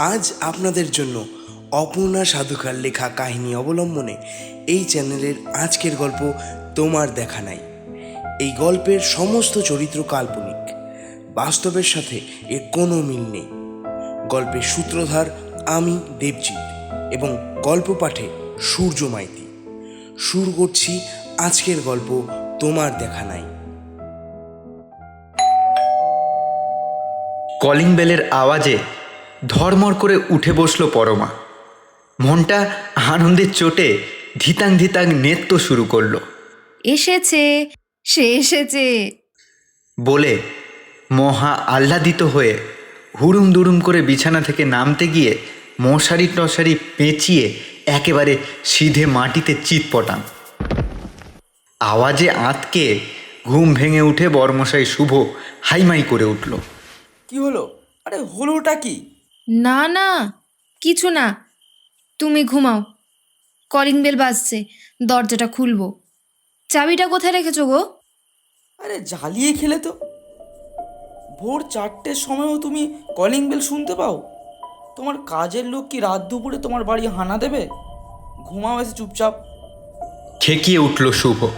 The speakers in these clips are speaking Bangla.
আজ আপনাদের জন্য অপূর্ণা সাধুকার লেখা কাহিনী অবলম্বনে এই চ্যানেলের আজকের গল্প তোমার দেখা নাই। এই গল্পের সমস্ত চরিত্র কাল্পনিক। বাস্তবের সাথে এর কোনো মিল নেই। গল্পের সূত্রধার আমি দেবজিৎ এবং গল্প পাঠে সূর্য মাইতি। শুরু করছি আজকের গল্প তোমার দেখা নাই। কলিং বেলের আওয়াজে ধর্মর করে উঠে বসল পরমা। মনটা আনন্দের চোটে ধিতাং ধিতাং নেত্য শুরু করল। এসেছে সে এসেছে। বলে মহা আহ্লাদিত হয়ে হুড়ুম দুড়ুম করে বিছানা থেকে নামতে গিয়ে মশারি টশারি পেঁচিয়ে একেবারে সিধে মাটিতে চিৎ পটান আওয়াজে আঁতকে ঘুম ভেঙে উঠে বর্মশাই শুভ হাইমাই করে উঠল। কি হলো? আরে হলোটা কি? না না কিছু না। তুমি ঘুমাও। কলিং বেল বাজছে দরজাটা খুলবো। চাবিটা কোথায় রেখেছো গো? আরে জ্বালিয়ে খেলে তো। ভোর চারটের সময়ও তুমি কলিং বেল শুনতে পাও? তোমার কাজের লোক কি রাত দুপুরে তোমার বাড়ি হানা দেবে? ঘুমাও এসে চুপচাপ। খেকিয়ে উঠল শুভ।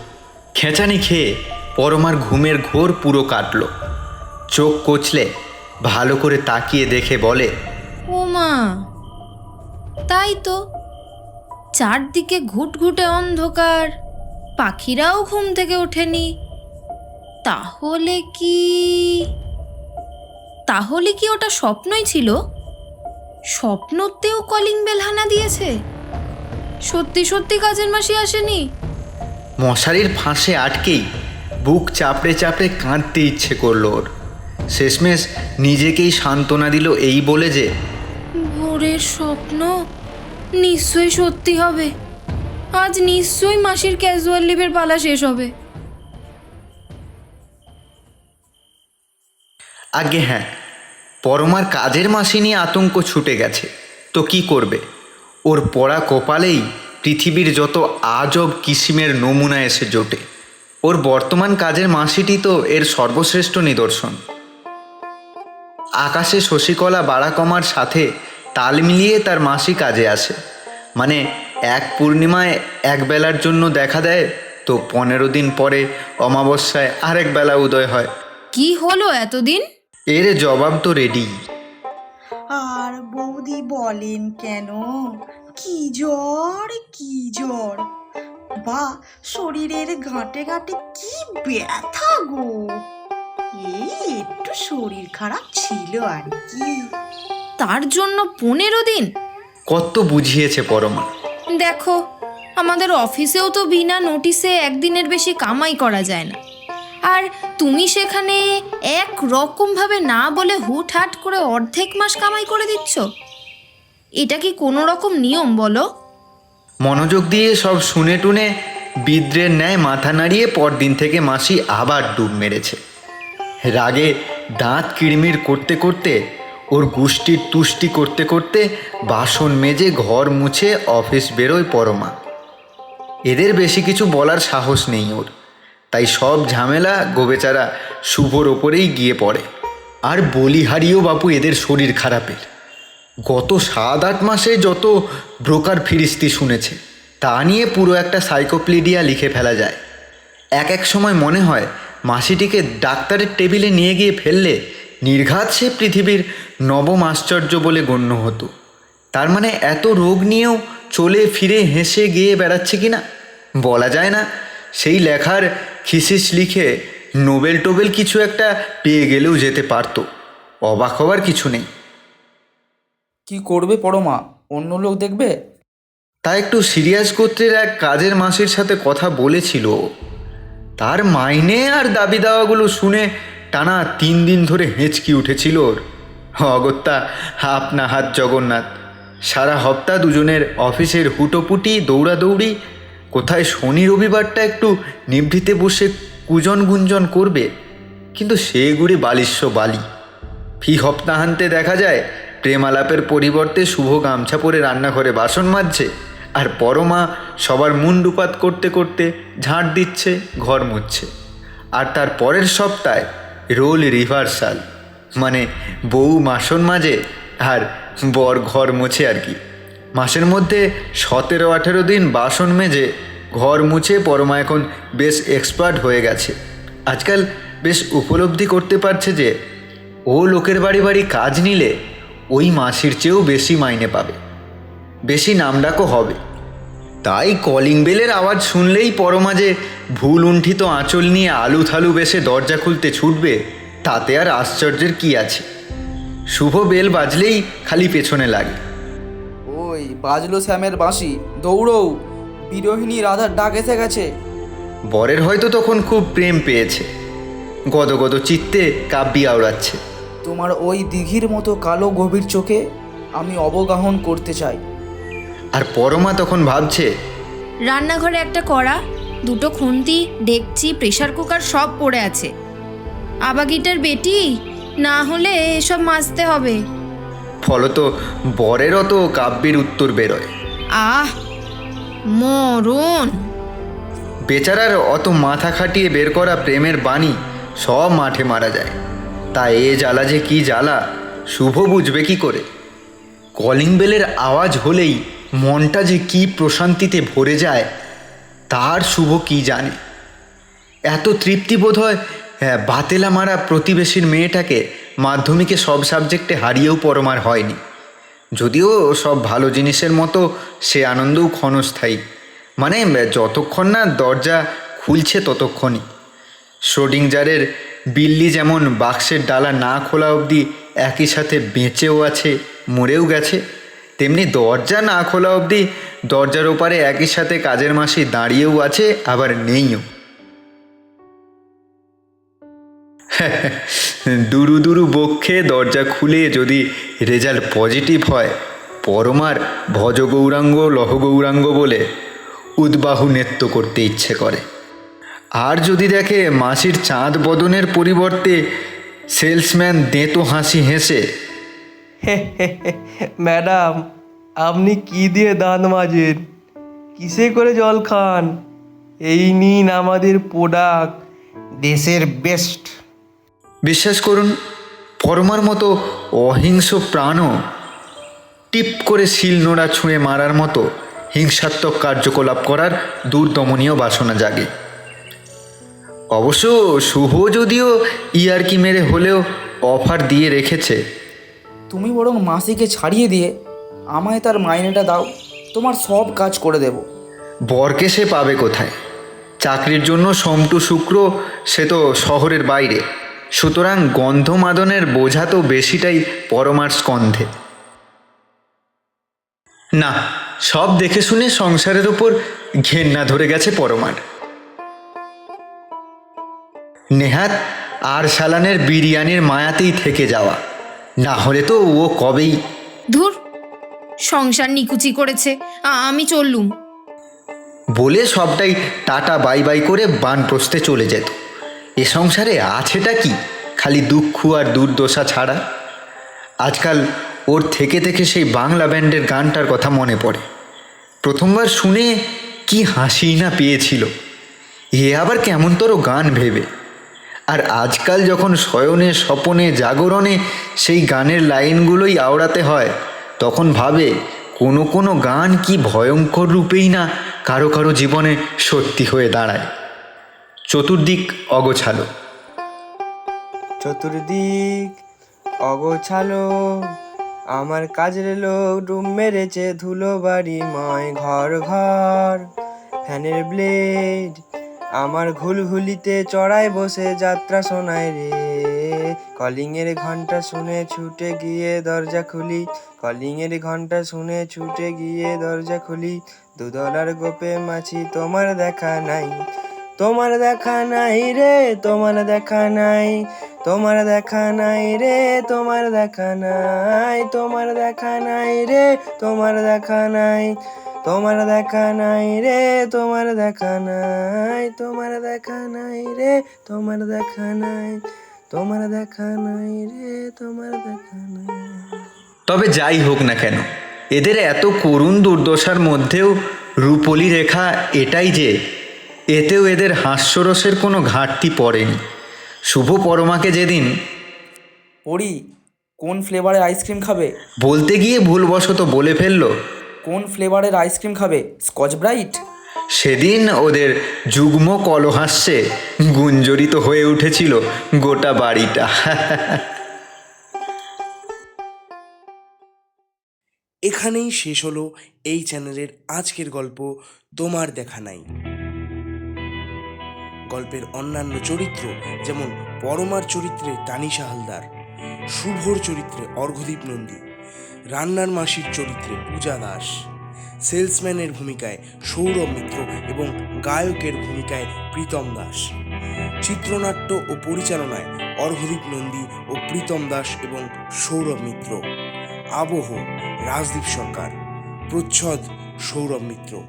খেঁচানি খেয়ে পরমার ঘুমের ঘোর পুরো কাটল। চোখ কচলে ভালো করে তাকিয়ে দেখে বলে ও মা, তাই তো। চারদিকে ঘুটঘুটে অন্ধকার, পাখিরাও ঘুম থেকে ওঠেনি। তাহলে কি তাহলে কি ওটা স্বপ্নই ছিল? স্বপ্নতেও কলিং বেল হানা দিয়েছে? সত্যি সত্যি কাজের মাসি আসেনি? মশারির ফাঁসে আটকেই বুক চাপড়ে চাপড়ে কাঁদতে ইচ্ছে করল ওর। শেষমেশ নিজেকেই সান্ত্বনা দিল এই বলে যে ভোরের স্বপ্ন নিশ্চয়ই সত্যি হবে। আজ নিশ্চয়ই মাসির ক্যাজুয়াল লিভের পালা শেষ হবে। আগে হ্যাঁ পরমার কাজের মাসি নিয়ে আতঙ্ক ছুটে গেছে। তো কি করবে? ওর পড়া কপালেই পৃথিবীর যত আজব কিসিমের নমুনা এসে জোটে। ওর বর্তমান কাজের মাসিটি তো এর সর্বশ্রেষ্ঠ নিদর্শন। আকাশে শশীকলা বাড়া কমার সাথে তাল মিলিয়ে তার মাসি কাজে আসে। মানে এক পূর্ণিমায় এক বেলার জন্য দেখা দেয় তো পনেরো দিন পরে অমাবস্যায় আরেক বেলা উদয় হয়। কি হলো এতদিন? এর জবাব তো রেডি। আর বৌদি বলেন কেন? কি জ্বর কি জ্বর? বা শরীরের গাঁটে গাঁটে কি ব্যথা গো? এই একটু শরীর খারাপ ছিল আর কি। তার জন্য পনেরো দিন? কত বুঝিয়েছে পরমা। দেখো আমাদের অফিসেও তো বিনা নোটিসে একদিনের বেশি কামাই করা যায় না। আর তুমি সেখানে এক রকমভাবে না বলে হুটহাট করে অর্ধেক মাস কামাই করে দিচ্ছ? এটা কি কোনো রকম নিয়ম বলো? মনোযোগ দিয়ে সব শুনে টুনে বিদ্রের ন্যায় মাথা নাড়িয়ে পরদিন থেকে মাসি আবার ডুব মেরেছে। রাগে দাঁত কিড়মির করতে করতে ওর গুষ্টির তুষ্টি করতে করতে বাসন মেজে ঘর মুছে অফিস বেরোয় পরমা। এদের বেশি কিছু বলার সাহস নেই ওর। তাই সব ঝামেলা গোবেচারা শুভর ওপরেই গিয়ে পড়ে। আর বলিহারিও বাপু এদের শরীর খারাপের। গত সাত আট মাসে যত ব্রোকার ফিরিস্তি শুনেছে, তা নিয়ে পুরো একটা সাইকোপ্লিডিয়া লিখে ফেলা যায়। এক এক সময় মনে হয় মাসিটিকে ডাক্তারের টেবিলে নিয়ে গিয়ে ফেললে নির্ঘাত সে পৃথিবীর নবম আশ্চর্য বলে গণ্য হতো। তার মানে এত রোগ নিয়েও চলে ফিরে হেসে গিয়ে বেড়াচ্ছে কি না? বলা যায় না। সেই লেখার খিসিস লিখে নোবেল টোবেল কিছু একটা পেয়ে গেলেও যেতে পারতো। অবাক হবার কিছু নেই। কি করবে পরমা? অন্য লোক দেখবে? তা একটু সিরিয়াস গোত্রের এক কাজের মাসির সাথে কথা বলেছিল। তার মাইনে আর দাবি দাওয়াগুলো শুনে টানা তিন দিন ধরে হেঁচকি উঠেছিল ওর। অগত্যা হাত না হাত জগন্নাথ। সারা হপ্তাহ দুজনের অফিসের হুটোপুটি, দৌড়াদৌড়ি। কোথায় শনি রবিবারটা একটু নিভৃতে বসে কুজন গুঞ্জন করবে। কিন্তু সে গুড়ি বালিশ্য বালি। ফি হপ্তাহান্তে দেখা যায় প্রেম আলাপের পরিবর্তে শুভ গামছা পরে রান্নাঘরে বাসন মাজছে। আর পরমা সবার মুন্ডুপাত করতে করতে ঝাঁট দিচ্ছে, ঘর মুছছে। আর তার পরের সপ্তাহে রোল রিভার্সাল মানে বউ মাসন মাজে আর বর ঘর মোছে আর কি। মাসের মধ্যে সতেরো আঠেরো দিন বাসন মেজে ঘর মুছে পরমা এখন বেশ এক্সপার্ট হয়ে গেছে। আজকাল বেশ উপলব্ধি করতে পারছে যে, ও লোকের বাড়ি বাড়ি কাজ নিলে ওই মাসির চেয়েও বেশি মাইনে পাবে। বেশি নামডাকও হবে। তাই কলিং বেলের আওয়াজ শুনলেই পরমাজে ভুল উণ্ঠিত আঁচল নিয়ে আলু থালু বেসে দরজা খুলতে ছুটবে তাতে আর আশ্চর্যের কি আছে? শুভ বেল বাজলেই খালি পেছনে লাগে। ওই বাজলো শ্যামের বাঁশি দৌড়ও বিরোহিণী রাধার ডাক এসে গেছে। বরের হয়তো তখন খুব প্রেম পেয়েছে গদগদ চিত্তে কাব্যি আওড়াচ্ছে। তোমার ওই দিঘির মতো কালো গভীর চোখে আমি অবগাহন করতে চাই। আর পরমা তখন ভাবছে রান্নাঘরে একটা কড়া দুটো খুন্তি ডেকচি প্রেসার কুকার সব পড়ে আছে। আবাগিটার বেটি না হলে এসব মাজতে হবে। ফলত বরের অত কাব্যের উত্তর বেরোয়। আহ মরণ। বেচারার অত মাথা খাটিয়ে বের করা প্রেমের বাণী সব মাঠে মারা যায়। তা এ জ্বালা যে কি জ্বালা শুভ বুঝবে কি করে? কলিং বেলের আওয়াজ হলেই মনটা যে কি প্রশান্তিতে ভরে যায় তার শুভ কি জানে? এত তৃপ্তি বোধ হয় হ্যাঁ, বাতেলা মারা প্রতিবেশীর মেয়েটাকে মাধ্যমিকে সব সাবজেক্টে হারিয়েও পরমার হয়নি। যদিও সব ভালো জিনিসের মতো সে আনন্দও ক্ষণস্থায়ী। মানে যতক্ষণ না দরজা খুলছে ততক্ষণই। শ্রোডিংজারের বিল্লি যেমন বাক্সের ডালা না খোলা অবধি একই সাথে বেঁচেও আছে মরেও গেছে তেমনি দরজা না খোলা অবধি দরজার ওপারে একই সাথে কাজের মাসি দাঁড়িয়েও আছে, আবার নেইও। দুরু দুরু বক্ষে দরজা খুলে যদি রেজাল্ট পজিটিভ হয়, পরমার ভজ গৌরাঙ্গ লহ গৌরাঙ্গ বলে উদ্বাহু নৃত্য করতে ইচ্ছে করে। আর যদি দেখে মাসির চাঁদ বদনের পরিবর্তে সেলসম্যান দেঁতো হাসি হেসে ম্যাডাম, আপনি কি দিয়ে দাঁত মাজেন? কিসে করে জল খান? এই নিন আমাদের প্রোডাক্ট, দেশের বেস্ট। বিশ্বাস করুন, পরমার মতো অহিংস প্রাণও টিপ করে শিল নোড়া ছুঁড়ে মারার মতো হিংসাত্মক কার্যকলাপ করার দুর্দমনীয় বাসনা জাগে। অবশ্য শুভ যদিও ইয়ারকি মেরে হলেও অফার দিয়ে রেখেছে। তুমি বরং মাসিকে ছাড়িয়ে দিয়ে আমায় তার মাইনেটা দাও, তোমার সব কাজ করে দেব। বরকে সে পাবে কোথায়? চাকরির জন্য সমটু শুক্র, সে তো শহরের বাইরে। সুতরাং গন্ধমাদনের বোঝা তো বেশিটাই পরমার স্কন্ধে। না, সব দেখে শুনে সংসারের ওপর ঘেন্না ধরে গেছে পরমার। নেহাত আর সালানের বিরিয়ানির মায়াতেই থেকে যাওয়া। না হলে তো ও কবেই ধুর সংসার নিকুচি করেছে আমি চললুম। বলে সবটাই টাটা বাই বাই করে বানপ্রস্থে চলে যেত। এ সংসারে আছেটা কি? খালি দুঃখ আর দুর্দশা ছাড়া? আজকাল ওর থেকে থেকে সেই বাংলা ব্যান্ডের গানটার কথা মনে পড়ে। প্রথমবার শুনে কি হাসি না পেয়েছিল। এ আবার কেমনতর গান ভেবে। আর আজকাল যখন শয়নে স্বপনে, জাগরণে সেই গানের লাইনগুলোই আওড়াতে হয়, তখন ভাবে কোনো কোনো গান কি ভয়ঙ্কর রূপেই না কারও কারও জীবনে সত্যি হয়ে দাঁড়ায়। চতুর্দিক অগোছালো। চতুর্দিক অগোছালো, আমার কাজের লোক ডুম মেরেছে ধুলো বাড়ি ময় ঘর ঘর, ফ্যানের ব্লেড আমার ঘুলঘুলিতে চড়াই বসে যাত্রা শোনায় রে। কলিংয়ের ঘণ্টা শুনে ছুটে গিয়ে দরজা খুলি। কলিংয়ের ঘণ্টা শুনে ছুটে গিয়ে দরজা খুলি। দুদলার গোপে মাছি, তোমার দেখা নাই। তোমার দেখা নাই রে, তোমার দেখা নাই। তোমার দেখা নাই রে, তোমার দেখা নাই। তোমার দেখা নাই রে, তোমার দেখা নাই। তোমার দেখা নাই রে তোমার দেখা নাই তোমার দেখা নাই রে তোমার দেখা নাই তোমার দেখা নাই রে তোমার দেখা নাই। তবে যাই হোক না কেন এদের এত করুণ দুর্দশার মধ্যেও রূপলি রেখা এটাই যে এতেও এদের হাস্যরসের কোনো ঘাটতি পড়েনি। শুভ পরমাকে যেদিন পড়ি কোন ফ্লেভারের আইসক্রিম খাবে? বলতে গিয়ে ভুলবশত বলে ফেলল কোন ফ্লেভারের আইসক্রিম খাবে? Scotch Brite? সেদিন ওদের যুগ্ম কলহাস্যে গুঞ্জরিত হয়ে উঠেছিল গোটা বাড়িটা। এখানেই শেষ হলো এই চ্যানেলের আজকের গল্প তোমার দেখা নাই। গল্পের অন্যান্য চরিত্র যেমন পরমার চরিত্রে তানিশা হালদার শুভর চরিত্রে অর্ঘদীপ নন্দী রান্নার মাসির চরিত্রে পূজা দাস। সেলসম্যানের ভূমিকায় সৌরভ মিত্র এবং গায়কের ভূমিকায় প্রীতম দাস। চিত্রনাট্য ও পরিচালনায় অর্ঘদীপ নন্দী ও প্রীতম দাস এবং সৌরভ মিত্র। আবহ, রাজদীপ সরকার। প্রচ্ছদ, সৌরভ মিত্র।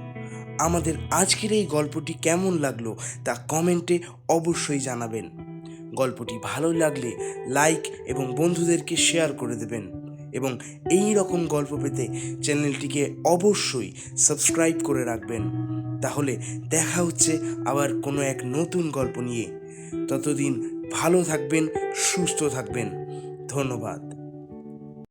আমাদের আজকের এই গল্পটি কেমন লাগল তা কমেন্টে অবশ্যই জানাবেন। গল্পটি ভালো লাগলে লাইক এবং বন্ধুদেরকে শেয়ার করে দেবেন। এবং এই রকম গল্প পেতে চ্যানেলটিকে অবশ্যই সাবস্ক্রাইব করে রাখবেন। তাহলে দেখা হচ্ছে আবার কোনো এক নতুন গল্প নিয়ে। ততদিন ভালো থাকবেন, সুস্থ থাকবেন। ধন্যবাদ।